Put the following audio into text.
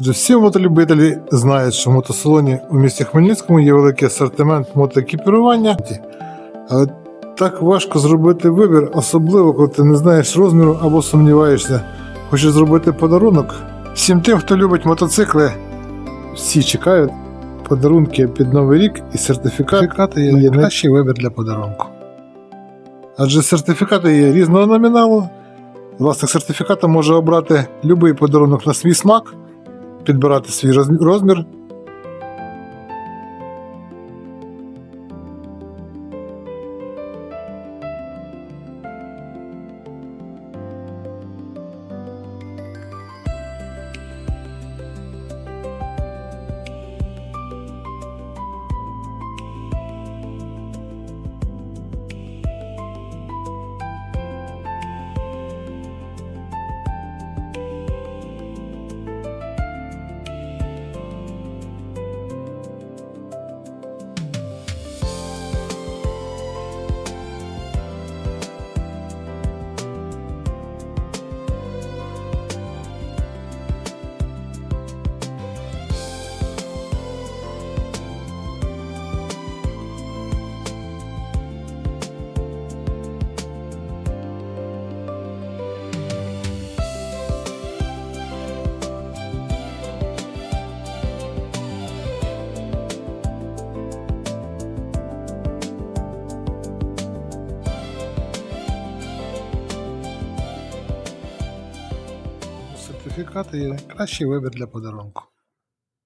Адже всі мотолюбителі знають, що в мотосалоні у місті Хмельницькому є великий асортимент мотоекіпірування, але так важко зробити вибір, особливо коли ти не знаєш розміру або сумніваєшся. Хочеш зробити подарунок? Всім тим, хто любить мотоцикли, всі чекають подарунки під Новий рік і сертифікати є найкращий вибір для подарунку. Адже сертифікати є різного номіналу. Власник сертифіката може обрати будь-який подарунок на свій смак, підбирати свій роз- розмір. Сертифікати є найкращий вибір для подарунку.